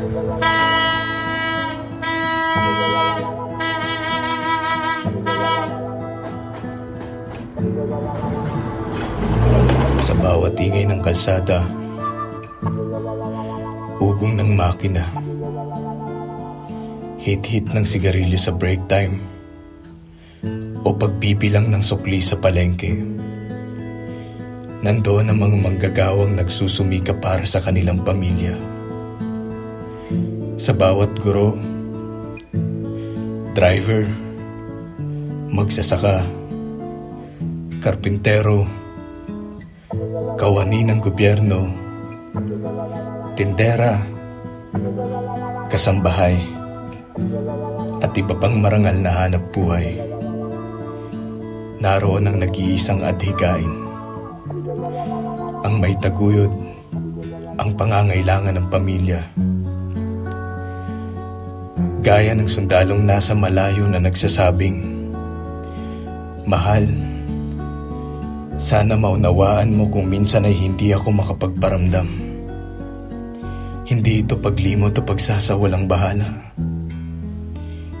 Sa bawat ingay ng kalsada, ugong ng makina, hit-hit ng sigarilyo sa break time, o pagbibilang ng sukli sa palengke. Nandoon ang mga manggagawang nagsusumika para sa kanilang pamilya. Sa bawat guro, driver, magsasaka, karpintero, kawani ng gobyerno, tindera, kasambahay, at iba pang marangal na hanap buhay. Naroon ang nag-iisang adhikain. Ang may taguyod, ang pangangailangan ng pamilya. Gaya ng sundalong nasa malayo na nagsasabing, Mahal, sana maunawaan mo kung minsan ay hindi ako makapagparamdam. Hindi ito paglimot o pagsasawalang bahala.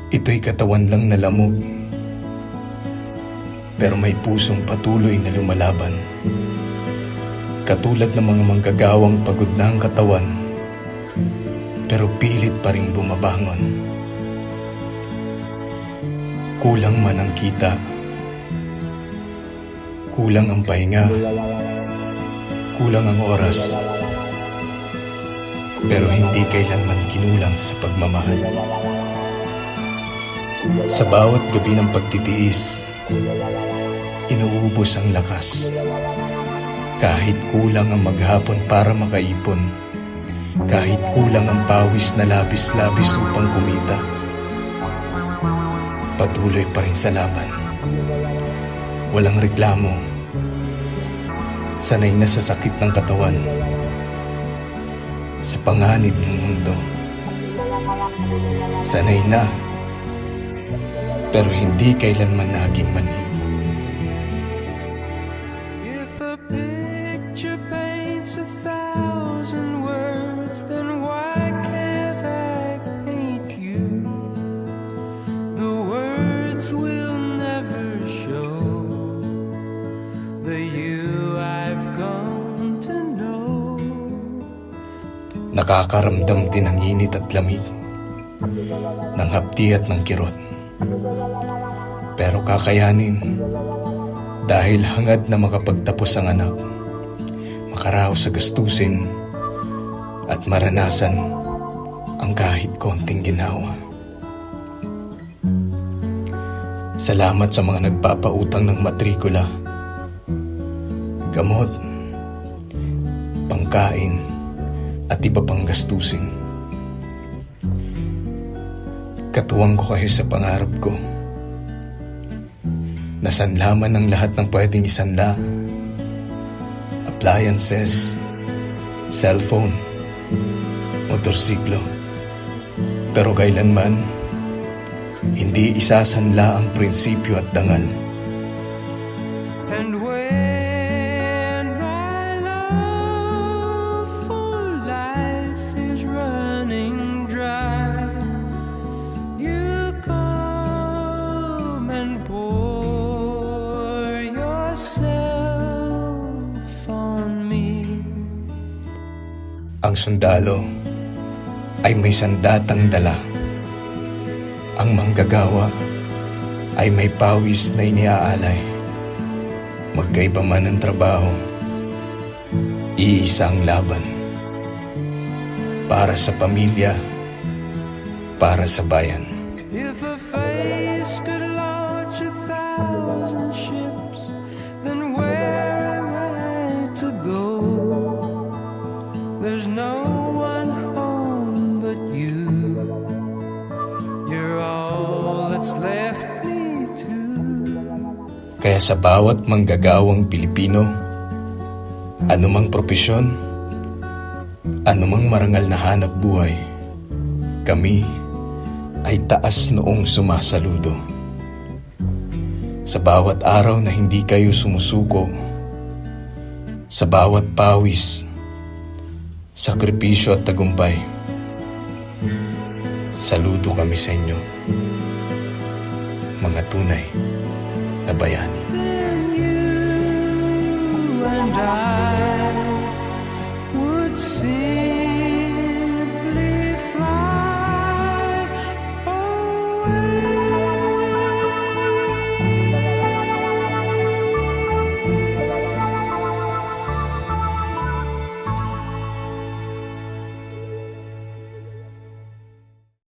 Ito'y katawan lang na lamog. Pero may pusong patuloy na lumalaban. Katulad ng mga manggagawang pagod na ang katawan, pero pilit pa rin bumabangon. Kulang man ang kita, kulang ang pahinga, kulang ang oras, pero hindi kailanman kinulang sa pagmamahal. Sa bawat gabi ng pagtitiis, inuubos ang lakas. Kahit kulang ang maghapon para makaipon, kahit kulang ang pawis na labis-labis upang kumita, patuloy pa rin sa laban. Walang reklamo. Sanay na sa sakit ng katawan. Sa panganib ng mundo. Sanay na. Pero hindi kailanman naging manhid. If a picture paints a thousand Nakakaramdam din ng init at lamig. Ng hapdi at ng kirot. Pero kakayanin dahil hangad na makapagtapos ang anak, makaraos sa gastusin at maranasan ang kahit konting ginawa. Salamat sa mga nagpapautang ng matrikula, gamot, pangkain, at iba pang gastusin. Katuwang ko kayo sa pangarap ko. Nasanlaman ng lahat ng pwedeng isanla. Appliances, cellphone, motorsiklo. Pero kailanman, hindi isasanla ang prinsipyo at dangal. And when Ang sundalo ay may sandatang dala. Ang manggagawa ay may pawis na iniaalay. Magkaiba man ang trabaho, iisa ang laban. Para sa pamilya, para sa bayan. If a face could Kaya sa bawat manggagawang Pilipino, anumang propesyon, anumang marangal na hanap buhay, kami ay taas noong sumasaludo. Sa bawat araw na hindi kayo sumusuko, sa bawat pawis, sakripisyo at tagumpay, Saludo kami sa inyo, mga tunay na bayani.